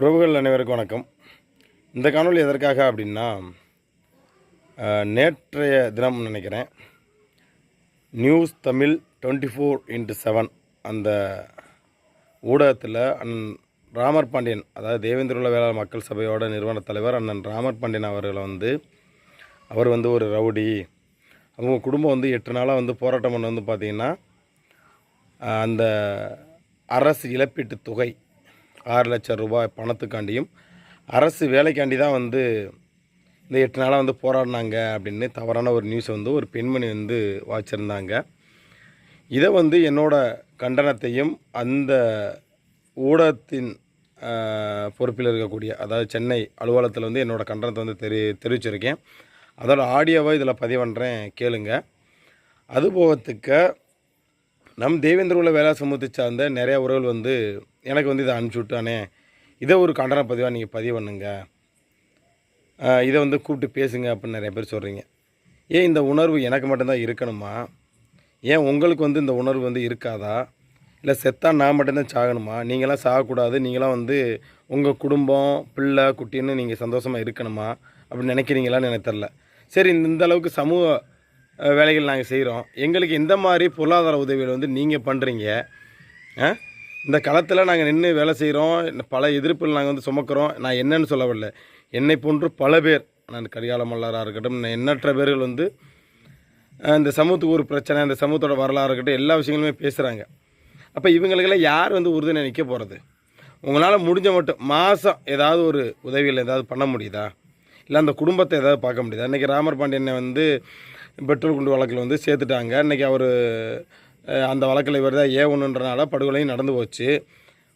உறவுகள் அனைவருக்கும் வணக்கம். இந்த காணொலி எதற்காக அப்படின்னா நேற்றைய தினம் நினைக்கிறேன் news Tamil twenty four into seven அந்த ஊடகத்தில் அண்ணன் ராமர் பாண்டியன் அதாவது தேவேந்திர வேளாண் மக்கள் சபையோட நிறுவன தலைவர் அண்ணன் ராமர் பாண்டியன் அவர்களை வந்து அவர் வந்து ஒரு ரவுடி. அவங்க குடும்பம் வந்து எட்டு நாளாக வந்து போராட்டம் பண்ண வந்து பார்த்திங்கன்னா அந்த அரசு இழப்பீட்டு தொகை ஆறு லட்சம் ரூபாய் பணத்துக்காண்டியும் அரசு வேலைக்காண்டி தான் வந்து இந்த எட்டு நாளாக வந்து போராடினாங்க அப்படின்னு தவறான ஒரு நியூஸை வந்து ஒரு பெண்மணி வந்து வாச்சிருந்தாங்க. இதை வந்து என்னோடய கண்டனத்தையும் அந்த ஊடகத்தின் பொறுப்பில் இருக்கக்கூடிய அதாவது சென்னை அலுவலகத்தில் வந்து என்னோடய கண்டனத்தை வந்து தெரி தெரிவிச்சிருக்கேன். அதோட ஆடியோவை இதில் பதிவு பண்ணுறேன் கேளுங்க. அது போகத்துக்க நம் தேவேந்திர உள்ள வேலை சமூகத்தை சார்ந்த நிறைய உறவுகள் வந்து எனக்கு வந்து இதை அனுப்பிச்சி விட்டானே. இதை ஒரு கண்டன பதிவாக நீங்கள் பதிவு பண்ணுங்க. இதை வந்து கூப்பிட்டு பேசுங்க அப்படின்னு நிறைய பேர் சொல்கிறீங்க ஏன் இந்த உணர்வு எனக்கு மட்டும்தான் இருக்கணுமா? ஏன் உங்களுக்கு வந்து இந்த உணர்வு வந்து இருக்காதா? இல்லை செத்தா நான் மட்டும்தான் சாகணுமா? நீங்களாம் சாகக்கூடாது. நீங்களாம் வந்து உங்கள் குடும்பம் பிள்ளை குட்டின்னு நீங்கள் சந்தோஷமாக இருக்கணுமா? அப்படின்னு நினைக்கிறீங்களான்னு எனக்கு தெரில சரி இந்த அளவுக்கு சமூக வேலைகள் நாங்கள் செய்கிறோம் எங்களுக்கு இந்த மாதிரி பொருளாதார உதவிகள் வந்து நீங்கள் பண்ணுறீங்க இந்த களத்தில் நாங்கள் நின்று வேலை செய்கிறோம் பல எதிர்ப்புகள் நாங்கள் வந்து சுமக்கிறோம். நான் என்னன்னு சொல்ல வரல. என்னை போன்று பல பேர் நான் கரிகால மல்லராக இருக்கட்டும் எண்ணற்ற பேர்கள் வந்து இந்த சமூகத்துக்கு ஒரு பிரச்சனை இந்த சமூகத்தோட வரலாறு இருக்கட்டும் எல்லா விஷயங்களுமே பேசுகிறாங்க அப்போ இவங்களுக்கெல்லாம் யார் வந்து உறுதுணை நிற்க போகிறது உங்களால் முடிஞ்ச மட்டும் மாதம் ஏதாவது ஒரு உதவிகள் ஏதாவது பண்ண முடியுதா? இல்லை அந்த குடும்பத்தை ஏதாவது பார்க்க முடியுதா? இன்றைக்கி ராமர் பாண்டியனை வந்து பெட்ரோல் குண்டு வழக்கில் வந்து சேர்த்துட்டாங்க. இன்றைக்கி அவர் அந்த வழக்கில் இவர் தான் ஏ ஒன்றுன்றனால படுகொலையும் நடந்து போச்சு.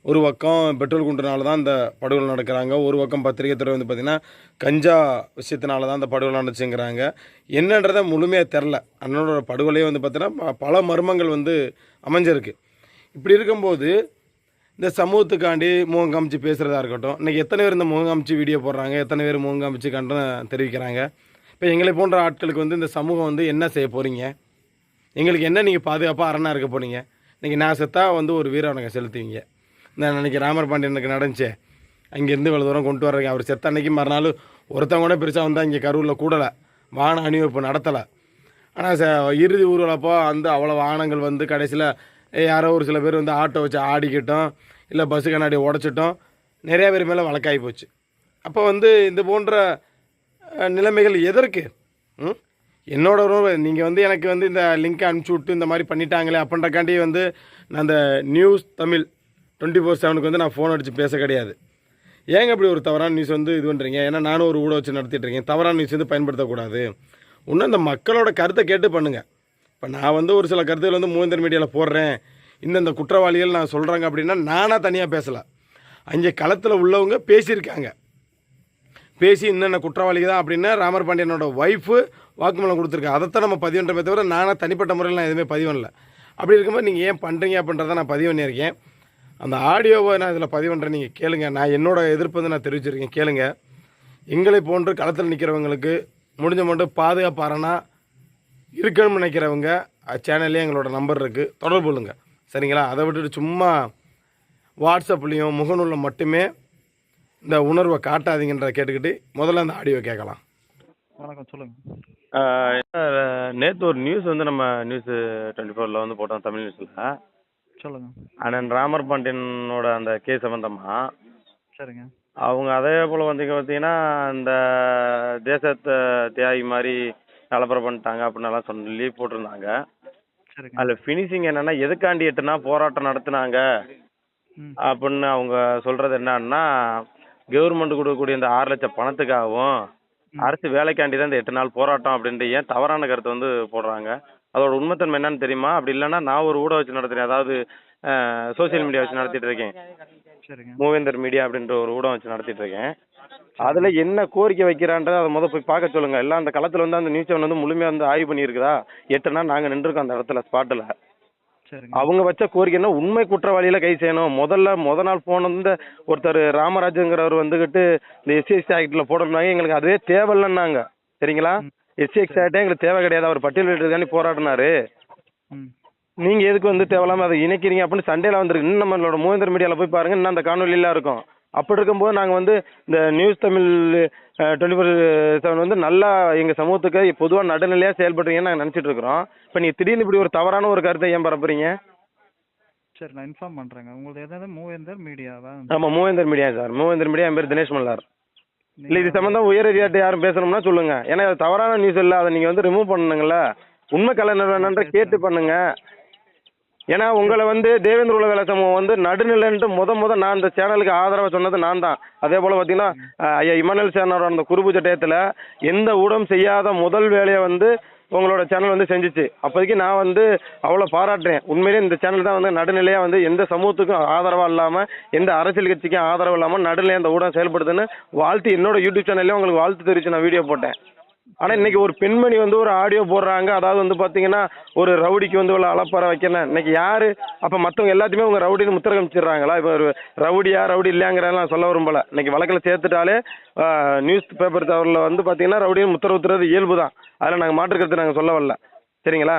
ஒரு பக்கம் பெட்ரோல் குண்டுனால தான் இந்த படுகொலை நடக்கிறாங்க. ஒரு பக்கம் பத்திரிகை துறை வந்து பார்த்திங்கன்னா கஞ்சா விஷயத்தினால தான் அந்த படுகொலை நடந்துச்சுங்கிறாங்க. என்னன்றதை முழுமையாக தெரில. அண்ணனோட படுகொலையே வந்து பார்த்திங்கன்னா பல மர்மங்கள் வந்து அமைஞ்சிருக்கு. இப்படி இருக்கும்போது இந்த சமூகத்துக்காண்டி முகம் காமிச்சு பேசுகிறதா இருக்கட்டும். இன்றைக்கி எத்தனை பேர் இந்த முகம் காமிச்சு வீடியோ போடுறாங்க? எத்தனை பேர் முகம் காமிச்சு கண்டனம் தெரிவிக்கிறாங்க? இப்போ எங்களை போன்ற ஆட்களுக்கு வந்து இந்த சமூகம் வந்து என்ன செய்ய போகிறீங்க எங்களுக்கு என்ன நீங்கள் பாதுகாப்பாக அரணாக இருக்க போனீங்க? இன்றைக்கி நான் செத்தா வந்து ஒரு வீரவணங்க செலுத்துவீங்க. நான் அன்னைக்கு ராமர் பாண்டியனுக்கு நடந்துச்சே. அங்கேருந்து இவ்வளோ தூரம் கொண்டு வர்றீங்க அவர் செத்த அன்னைக்கு மறுநாள் ஒருத்தவங்க கூட பெருசாக வந்தால் இங்கே கரூரில் கூடலை. வான அணிவகுப்பு நடத்தலை. ஆனால் ச இறுதி ஊர்வலப்போ வந்து அவ்வளோ வாகனங்கள் வந்து கடைசியில் யாரோ ஒரு சில பேர் வந்து ஆட்டோ வச்சு ஆடிக்கிட்டோம். இல்லை பஸ்ஸு கண்ணாடி உடச்சிட்டோம். நிறையா பேர் மேலே வழக்காகி போச்சு. அப்போ வந்து இந்த போன்ற நிலைமைகள் எதற்கு? ம்? என்னோட உறவு நீங்கள் வந்து எனக்கு வந்து இந்த லிங்க் அனுப்பிச்சி விட்டு இந்த மாதிரி பண்ணிட்டாங்களே அப்படின்றக்காண்டி வந்து நான் அந்த நியூஸ் தமிழ் டுவெண்ட்டி ஃபோர் செவனுக்கு வந்து நான் ஃபோன் அடித்து பேச கிடையாது. ஏங்க இப்படி ஒரு தவறான நியூஸ் வந்து இது பண்ணுறீங்க ஏன்னா நானும் ஒரு ஊட வச்சு நடத்திட்டு இருக்கேன். தவறான நியூஸ் வந்து பயன்படுத்தக்கூடாது. இன்னும் இந்த மக்களோட கருத்தை கேட்டு பண்ணுங்கள் இப்போ நான் வந்து ஒரு சில கருத்துக்கள் வந்து மூந்தர் மீடியாவில் போடுறேன். இந்தந்த குற்றவாளிகள் நான் சொல்கிறாங்க அப்படின்னா நானாக தனியாக பேசலை. அங்கே களத்தில் உள்ளவங்க பேசியிருக்காங்க. பேசி என்னென்ன குற்றவாளிக்கு தான் அப்படின்னு ராமர் பாண்டியனோட ஒய்ஃபு வாக்குமூலம் கொடுத்துருக்கேன் அதைத்தான் நம்ம பதிவு பண்ணுறமே தவிர நானாக தனிப்பட்ட முறையில் நான் எதுவுமே பதிவு பண்ணல. அப்படி இருக்கும்போது நீங்கள் ஏன் பண்ணுறீங்க அப்படின்றத நான் பதிவு பண்ணியிருக்கேன். அந்த ஆடியோவை நான் இதில் பதிவு பண்ணுறேன் நீங்கள் கேளுங்க. நான் என்னோட எதிர்ப்பு வந்து நான் தெரிவிச்சிருக்கேன். கேளுங்க. எங்களை போன்று களத்தில் நிற்கிறவங்களுக்கு முடிஞ்ச மட்டும் பாதுகாப்பாரனா இருக்கணும்னு நினைக்கிறவங்க சேனல்லே எங்களோட நம்பர் இருக்குது தொடர்பு கொள்ளுங்க. சரிங்களா? அதை விட்டுட்டு சும்மா வாட்ஸ்அப்லேயும் முகநூலில் மட்டுமே இந்த உணர்வை காட்டாதீங்கன்றத கேட்டுக்கிட்டு முதல்ல அந்த ஆடியோ கேட்கலாம். வணக்கம் சொல்லுங்க. நேற்று ஒரு நியூஸ் வந்து நம்ம நியூஸ் டுவெண்ட்டி ஃபோரில் வந்து போட்டோம் தமிழ் நியூஸில் சொல்லுங்க. அண்ணன் ராமர் பாண்டியனோட அந்த கேஸ் சம்மந்தமாக சரிங்க. அவங்க அதே போல் வந்து பார்த்தீங்கன்னா இந்த தேசத்தை தியாகி மாதிரி கலப்பரை பண்ணிட்டாங்க அப்படின்னு எல்லாம் சொல்லி போட்டிருந்தாங்க. சரிங்க. அதில் ஃபினிஷிங் என்னன்னா எதுக்காண்டி எட்டுனா போராட்டம் நடத்துனாங்க? ம். அப்படின்னு அவங்க சொல்றது என்னன்னா கவர்மெண்ட் கொடுக்கக்கூடிய இந்த ஆறு லட்சம் பணத்துக்காகவும் அரசு வேலைக்காண்டி தான் இந்த எட்டு நாள் போராட்டம் அப்படின்ட்டு ஏன் தவறான கருத்தை வந்து போடுறாங்க? அதோட உண்மைத்தன்மை என்னன்னு தெரியுமா? அப்படி இல்லைன்னா நான் ஒரு ஊட வச்சு நடத்துறேன். அதாவது சோஷியல் மீடியா வச்சு நடத்திட்டு இருக்கேன். மூவேந்தர் மீடியா அப்படின்ற ஒரு ஊடகம் வச்சு நடத்திட்டு இருக்கேன். அதுல என்ன கோரிக்கை வைக்கிறான்றத அதை முத போய் பார்க்க சொல்லுங்க. எல்லாம் அந்த களத்துல வந்து அந்த நியூஸ் சேனல் வந்து முழுமையா வந்து ஆய்வு பண்ணியிருக்குதா? எட்டு நாள் நாங்க நின்றுருக்கோம் அந்த இடத்துல ஸ்பாட்டில் அவங்க வச்ச கோரிக்கை என்ன உண்மை குற்றவாளியில கை செய்யணும். முதல்ல முத நாள் போன இந்த ஒருத்தர் ராமராஜுங்கிறவர் வந்துகிட்டு இந்த எஸ்சிஎஸ்டி ஆக்டில் போடணும்னாங்க. எங்களுக்கு அதுவே தேவையில்லைன்னாங்க. சரிங்களா? எஸ்சிஎக்ஸ் ஆக்டே எங்களுக்கு தேவை கிடையாது. அவர் பட்டியலிட்டுக்காண்டி போராடினாரு. ம். நீங்க எதுக்கு வந்து தேவையில்லாம அதை இணைக்கிறீங்க அப்படின்னு சண்டேல வந்திருக்கு. இன்னும் நம்மளோட மூவேந்தர் மீடியால போய் பாருங்க. இன்னும் அந்த காணொலியெல்லாம் இருக்கும். அப்படி இருக்கும்போது நாங்கள் வந்து இந்த news Tamil twenty four seven வந்து நல்லா எங்கள் சமூகத்துக்கு பொதுவாக நடுநிலையாக செயல்படுறீங்கன்னு நாங்கள் நினச்சிட்டு இருக்கிறோம். இப்போ நீங்கள் திடீர்னு இப்படி ஒரு தவறான ஒரு கருத்தை ஏன் பரப்புறீங்க? சரி நான் இன்ஃபார்ம் பண்ணுறேங்க உங்களுக்கு எதாவது மூவேந்தர் மீடியாவா ஆமாம் Moovendar media sir. Moovendar media என் பேர் தினேஷ் மல்லார். இல்லை இது சம்மந்தம் உயர் அதிகாரிட்ட யாரும் பேசணும்னா சொல்லுங்க. ஏன்னா இது தவறான நியூஸ் இல்லை. அதை நீங்கள் வந்து ரிமூவ் பண்ணுங்கள உண்மை கலைஞர் என்னன்ற கேட்டு பண்ணுங்க. ஏன்னா உங்களை வந்து தேவேந்திர உலக சமூகம் வந்து நடுநிலைன்ட்டு முத முத நான் இந்த சேனலுக்கு ஆதரவாக சொன்னது நான் தான் அதே போல் பார்த்தீங்கன்னா ஐயா இமானுவல் சேனரோட அந்த குறுப்பு சட்டயத்தில் எந்த ஊடம் செய்யாத முதல் வேலையை வந்து உங்களோட சேனல் வந்து செஞ்சுச்சு. அப்போதைக்கு நான் வந்து அவ்வளோ பாராட்டுறேன். உண்மையிலேயே இந்த சேனல் தான் வந்து நடுநிலையாக வந்து எந்த சமூகத்துக்கும் ஆதரவாக இல்லாமல் எந்த அரசியல் கட்சிக்கும் ஆதரவு இல்லாமல் நடுநிலையாக அந்த ஊடகம் செயல்படுதுன்னு வாழ்த்து என்னோட யூடியூப் சேனல்லேயே உங்களுக்கு வாழ்த்து தெரிவித்து நான் வீடியோ போட்டேன். ஆனால் இன்னைக்கு ஒரு பெண்மணி வந்து ஒரு ஆடியோ போடுறாங்க. அதாவது வந்து பார்த்தீங்கன்னா ஒரு ரவுடிக்கு வந்து இவ்வளோ அலப்பற வைக்கணும் இன்னைக்கு யாரு? அப்போ மற்றவங்க எல்லாத்தையுமே உங்க ரவுடின்னு முத்திர காமிச்சிடுறாங்களா இப்போ ஒரு ரவுடியா ரவுடி இல்லையாங்கிறதெல்லாம் சொல்ல விரும்பல. இன்னைக்கு வழக்கில் சேர்த்துட்டாலே நியூஸ் பேப்பர் தவறில் வந்து பார்த்தீங்கன்னா ரவுடின்னு முத்திர ஊத்துறது இயல்பு தான் அதில் நாங்கள் மாற்றுக்கிறது நாங்கள் சொல்ல வரல. சரிங்களா?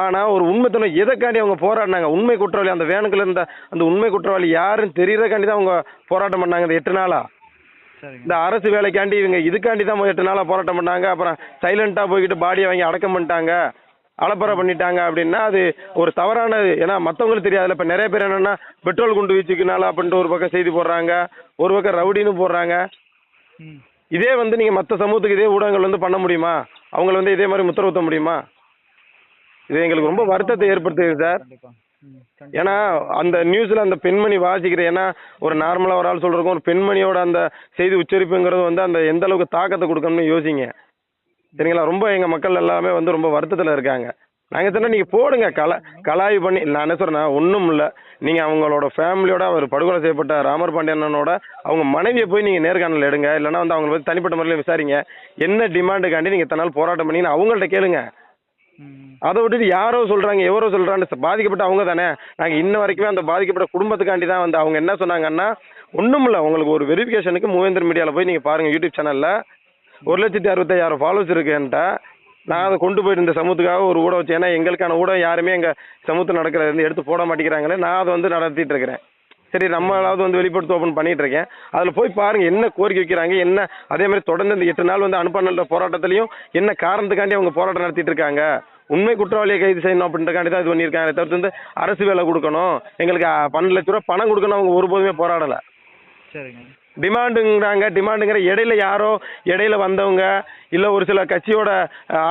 ஆனால் ஒரு உண்மைத்தனை எதைக்காண்டி அவங்க போராடினாங்க? உண்மை குற்றவாளி அந்த வேனுக்குள்ள இருந்த அந்த உண்மை குற்றவாளி யாருன்னு தெரியறதுக்காண்டி தான் அவங்க போராட்டம் பண்ணாங்க இந்த எட்டு நாளா? இந்த அரசு வேலைக்காண்டி இவங்க இதுக்காண்டி தான் எட்டு நாளாக போராட்டம் பண்ணாங்க. அப்புறம் சைலண்ட்டாக போய்கிட்டு பாடியை வாங்கி அடக்கம் பண்ணிட்டாங்க. அலப்பறை பண்ணிட்டாங்க அப்படின்னா அது ஒரு தவறானது ஏன்னா மற்றவங்களுக்கு தெரியாதுல்ல. இப்போ நிறைய பேர் என்னென்னா பெட்ரோல் குண்டு வீச்சுக்குனால அப்படின்ட்டு ஒரு பக்கம் செய்தி போடுறாங்க. ஒரு பக்கம் ரவுடின்னு போடுறாங்க. இதே வந்து நீங்கள் மற்ற சமூகத்துக்கு இதே ஊடகங்கள் வந்து பண்ண முடியுமா? அவங்கள வந்து இதே மாதிரி முத்திர ஊத்த முடியுமா? இது எங்களுக்கு ரொம்ப வருத்தத்தை ஏற்படுத்துது சார். ஏன்னா அந்த நியூஸ்ல அந்த பெண்மணி வாசிக்கிற ஏன்னா ஒரு நார்மலா ஒரு ஆள் சொல்றதுக்கும் ஒரு பெண்மணியோட அந்த செய்தி உச்சரிப்புங்கிறது வந்து அந்த எந்த அளவுக்கு தாக்கத்தை கொடுக்கணும்னு யோசிங்க. சரிங்களா? ரொம்ப எங்க மக்கள் எல்லாமே வந்து ரொம்ப வருத்தத்துல இருக்காங்க. நாங்க சொன்னா நீங்க போடுங்க. கலா கலாய்வு பண்ணி நான் என்ன சொல்றேன்னா ஒன்றும் இல்லை. நீங்க அவங்களோட ஃபேமிலியோட அவர் படுகொலை செய்யப்பட்ட ராமர் பாண்டியனோட அவங்க மனைவியை போய் நீங்க நேர்காணல் எடுங்க. இல்லைன்னா வந்து அவங்களை பத்தி தனிப்பட்ட முறையில் விசாரிங்க. என்ன டிமாண்டுக்காண்டி நீங்க இத்தனை நாள் போராட்டம் பண்ணீங்கன்னா அவங்கள்ட்ட கேளுங்க. அதை விட்டுட்டு யாரோ சொல்றாங்க எவரோ சொல்றான்னு பாதிக்கப்பட்ட அவங்க தானே. நாங்க இன்ன வரைக்குமே அந்த பாதிக்கப்பட்ட குடும்பத்துக்காண்டி தான் வந்து அவங்க என்ன சொன்னாங்கன்னா ஒண்ணும் இல்ல உங்களுக்கு ஒரு வெரிஃபிகேஷனுக்கு மூவேந்தர் மீடியால போய் நீங்க பாருங்க யூடியூப் சேனல்ல ஒரு லட்சத்தி அறுபத்தாயிரம் ஃபாலோஸ் இருக்கு நான் அதை கொண்டு போயிட்டு இந்த சமூகத்துக்காக ஒரு ஊட வச்சு ஏன்னா எங்களுக்கான ஊடகம் யாருமே எங்க சமூகத்தில் நடக்கிறத வந்து எடுத்து போட மாட்டேங்கிறாங்களே நான் அதை வந்து நடத்திட்டு இருக்கிறேன். சரி நம்மளாவது வந்து வெளிப்படுத்த ஓப்பன் பண்ணிட்டு இருக்கேன் அதுல போய் பாருங்க என்ன கோரிக்கை வைக்கிறாங்க என்ன அதே மாதிரி தொடர்ந்து இந்த எட்டு நாள் வந்து அனுப்பான போராட்டத்திலையும் என்ன காரணத்துக்காண்டி அவங்க போராட்டம் நடத்திட்டு இருக்காங்க உண்மை குற்றவாளியை கைது செய்யணும் அப்படின்றக்காண்டி தான் இது பண்ணியிருக்காங்க. தவிர்த்து வந்து அரசு வேலை கொடுக்கணும். எங்களுக்கு பன்னெண்டு லட்ச ரூபா பணம் கொடுக்கணும். அவங்க ஒருபோதுமே போராடலை. சரிங்க. டிமாண்டுங்கிறாங்க. டிமாண்டுங்கிற இடையில யாரோ இடையில வந்தவங்க இல்லை ஒரு சில கட்சியோட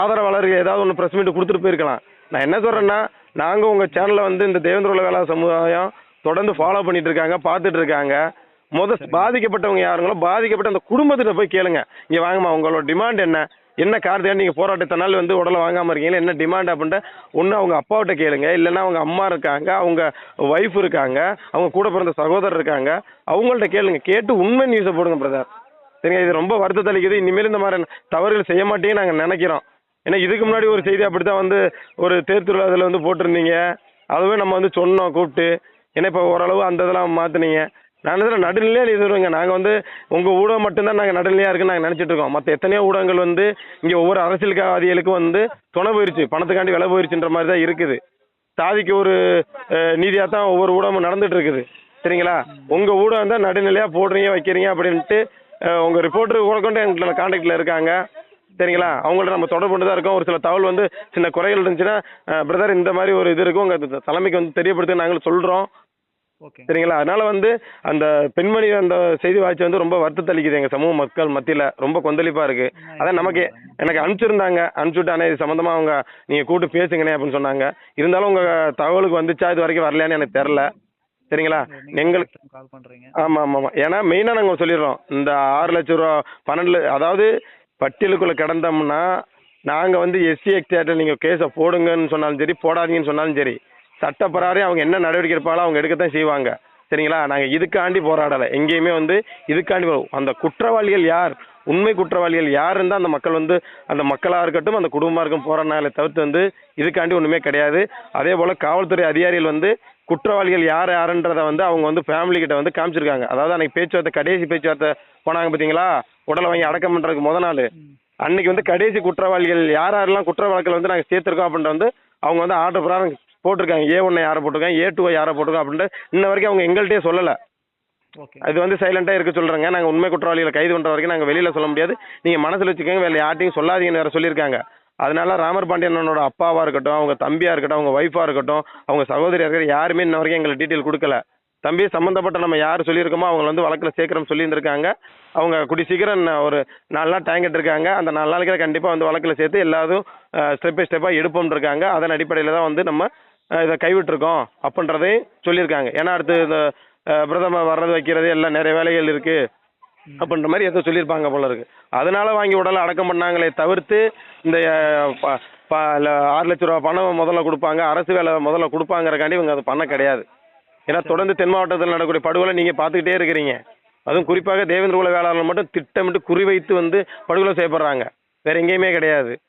ஆதரவாளர்கள் ஏதாவது ஒன்று ப்ரெஸ் மீட் கொடுத்துட்டு போயிருக்கலாம். நான் என்ன சொல்கிறேன்னா நாங்கள் உங்கள் சேனலில் வந்து இந்த தேவேந்திர உலக வேளா சமுதாயம் தொடர்ந்து ஃபாலோ பண்ணிட்டு இருக்காங்க பார்த்துட்டு இருக்காங்க முத பாதிக்கப்பட்டவங்க யாருங்களோ பாதிக்கப்பட்ட அந்த குடும்பத்திட்ட போய் கேளுங்க. இங்கே வாங்கம்மா உங்களோட டிமாண்ட் என்ன? என்ன காரணம் நீங்கள் போராட்டத்தை நாள் வந்து உடலை வாங்காமல் இருக்கீங்களா? என்ன டிமாண்ட் அப்படின்ட்டு ஒன்று அவங்க அப்பாவிட்ட கேளுங்க. இல்லைன்னா அவங்க அம்மா இருக்காங்க அவங்க ஒய்ஃப் இருக்காங்க அவங்க கூட பிறந்த சகோதரர் இருக்காங்க அவங்கள்ட்ட கேளுங்க. கேட்டு உண்மை நியூஸை போடுங்க பிரதர் சரிங்க இது ரொம்ப வருத்தத்தை அளிக்குது இனிமேல் இந்த மாதிரி தவறுகள் செய்ய மாட்டேன்னு நாங்கள் நினைக்கிறோம். ஏன்னா இதுக்கு முன்னாடி ஒரு செய்தி அப்படி தான் வந்து ஒரு தேர் திருவிழாவில் வந்து போட்டிருந்தீங்க. அதுவே நம்ம வந்து சொன்னோம் கூப்பிட்டு. ஏன்னா இப்போ ஓரளவு அந்த இதெல்லாம் மாற்றினீங்க நான் இதில் நடுநிலையாக எழுதுருவேங்க நாங்கள் வந்து உங்கள் ஊடகம் மட்டும்தான் நாங்கள் நடுநிலையாக இருக்குன்னு நாங்கள் நினச்சிட்டு இருக்கோம். மற்ற எத்தனையோ ஊடகங்கள் வந்து இங்கே ஒவ்வொரு அரசியல்வாதிகளுக்கும் வந்து துணை போயிருச்சு. பணத்துக்காண்டி விலை போயிருச்சுன்ற மாதிரி தான் இருக்குது. சாதிக்கு ஒரு நீதியாக தான் ஒவ்வொரு ஊடகமும் நடந்துட்டு இருக்குது. சரிங்களா? உங்கள் ஊடகம் தான் நடுநிலையாக போடுறீங்க வைக்கிறீங்க அப்படின்ட்டு உங்கள் ரிப்போர்ட்டர் கூட கொண்டு எங்களுக்கு கான்டாக்டில் இருக்காங்க. சரிங்களா? அவங்கள்ட்ட நம்ம தொடர்பு கொண்டு தான் இருக்கோம். ஒரு சில தகவல் வந்து சின்ன குறைகள் இருந்துச்சுன்னா பிரதர் இந்த மாதிரி ஒரு இது இருக்கும். உங்கள் தலைமைக்கு வந்து தெரியப்படுத்து நாங்கள் சொல்கிறோம் சரிங்களா? அதனால வந்து அந்த பெண்மணி அந்த செய்தி வாய்ச்சி வந்து ரொம்ப வருத்தத்தை அளிக்குது எங்கள் சமூக மக்கள் மத்தியில். ரொம்ப கொந்தளிப்பாக இருக்குது அதான் நமக்கு எனக்கு அனுப்பிச்சிருந்தாங்க. அனுப்பிச்சுட்டானே இது சம்மந்தமாக அவங்க நீங்கள் கூப்பிட்டு பேசுங்கண்ணே அப்படின்னு சொன்னாங்க. இருந்தாலும் உங்கள் தகவலுக்கு வந்துச்சா? இது வரைக்கும் வரலையான்னு எனக்கு தெரில சரிங்களா? எங்களுக்கு கால் பண்ணுறீங்க ஆமாம் ஆமாம் ஆமாம் ஏன்னா மெயினாக நாங்கள் சொல்லிடுறோம். இந்த ஆறு லட்ச ரூபா பன்னெண்டு அதாவது பட்டியலுக்குள்ளே கிடந்தோம்னா நாங்கள் வந்து எஸ்சி எக்ஸ்டேட்டில் நீங்கள் கேஸை போடுங்கன்னு சொன்னாலும் சரி போடாதீங்கன்னு சொன்னாலும் சரி சட்டப்பிரகாரம் அவங்க என்ன நடவடிக்கை எடுப்பாங்களோ அவங்க எடுக்கத்தான் செய்வாங்க. சரிங்களா? நாங்கள் இதுக்காண்டி போராடலை. எங்கேயுமே வந்து இதுக்காண்டி அந்த குற்றவாளிகள் யார்? உண்மை குற்றவாளிகள் யார் இருந்தால் அந்த மக்கள் வந்து அந்த மக்களாக இருக்கட்டும் அந்த குடும்பமாக இருக்கும் போராடினாலே தவிர்த்து வந்து இதுக்காண்டி ஒன்றுமே கிடையாது. அதே போல் காவல்துறை அதிகாரிகள் வந்து குற்றவாளிகள் யார் யாருன்றதை வந்து அவங்க வந்து ஃபேமிலி கிட்ட வந்து காமிச்சிருக்காங்க. அதாவது அன்னைக்கு பேச்சுவார்த்தை கடைசி பேச்சுவார்த்தை போனாங்க பார்த்தீங்களா உடலை வாங்கி அடக்கம் பண்ணுறதுக்கு முத நாள். அன்னைக்கு வந்து கடைசி குற்றவாளிகள் யார் யாரெல்லாம் குற்ற வழக்கில் வந்து நாங்கள் சேர்த்துருக்கோம் அப்படின்ற வந்து அவங்க வந்து ஆர்டர் பிரகாரம் போட்டிருக்காங்க. ஏ ஒன்னை யாரை போட்டிருக்காங்க? ஏ டூவை யாரை போட்டிருக்கோம் அப்படின்ட்டு இன்ன வரைக்கும் அவங்க எங்கள்கிட்டயே சொல்லலை. ஓகே. இது வந்து சைலண்டாக இருக்க சொல்கிறேங்க நாங்கள் உண்மை குற்றவாளிகளை கைது பண்ணுற வரைக்கும் நாங்கள் வெளியில் சொல்ல முடியாது. நீங்கள் மனசில் வச்சுக்கோங்க. வேறு யார்ட்டையும் சொல்லாதீங்கன்னு வேறு சொல்லியிருக்காங்க. அதனால ராமர் பாண்டியனோட அப்பாவாக இருக்கட்டும் அவங்க தம்பியாக இருக்கட்டும் அவங்க ஒய்ஃபாக இருக்கட்டும் அவங்க சகோதரியாக இருக்கிற யாருமே இன்ன வரைக்கும் எங்களுக்கு டீட்டெயில் கொடுக்கல. தம்பி சம்மந்தப்பட்ட நம்ம யார் சொல்லியிருக்கோமோ அவங்க வந்து வழக்கில் சேர்க்குறோம் சொல்லியிருந்திருக்காங்க. அவங்க குடி சீக்கிரம் ஒரு நாலு நாள் டைம் இருக்காங்க அந்த நாலு நாளைக்கு கண்டிப்பாக வந்து வழக்கில் சேர்த்து எல்லாரும் ஸ்டெப் பை ஸ்டெப்பாக எடுப்போம் இருக்காங்க. அதன் அடிப்படையில் தான் வந்து நம்ம இதை கைவிட்டிருக்கோம் அப்படின்றதையும் சொல்லியிருக்காங்க. ஏன்னா அடுத்து இந்த பிரதமர் வர்றது வைக்கிறது எல்லாம் நிறைய வேலைகள் இருக்குது அப்படின்ற மாதிரி எதுவும் சொல்லியிருப்பாங்க போல இருக்கு. அதனால வாங்கி உடலை அடக்கம் பண்ணாங்களே தவிர்த்து இந்த ப- ஆறு லட்ச ரூபா பணம் முதல்ல கொடுப்பாங்க அரசு வேலை முதல்ல கொடுப்பாங்கறக்காண்டி இவங்க அது பண்ண கிடையாது. ஏன்னா தொடர்ந்து தென் மாவட்டத்தில் நடக்கக்கூடிய படுகொலை நீங்கள் பார்த்துக்கிட்டே இருக்கிறீங்க. அதுவும் குறிப்பாக தேவேந்திர குல வேளாளர் மட்டும் திட்டமிட்டு குறிவைத்து வந்து படுகொலை செய்யப்படுறாங்க. வேற எங்கேயுமே கிடையாது.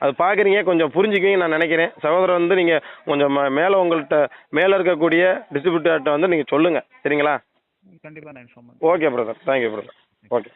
அது பார்க்குறீங்க கொஞ்சம் புரிஞ்சுக்குவீங்க நான் நினைக்கிறேன். சகோதரர் வந்து நீங்கள் கொஞ்சம் மேலே உங்கள்கிட்ட மேலே இருக்கக்கூடிய டிஸ்ட்ரிபியூட்டர்கிட்ட வந்து நீங்கள் சொல்லுங்கள் சரிங்களா? கண்டிப்பாக நான் inform okay brother thank you brother okay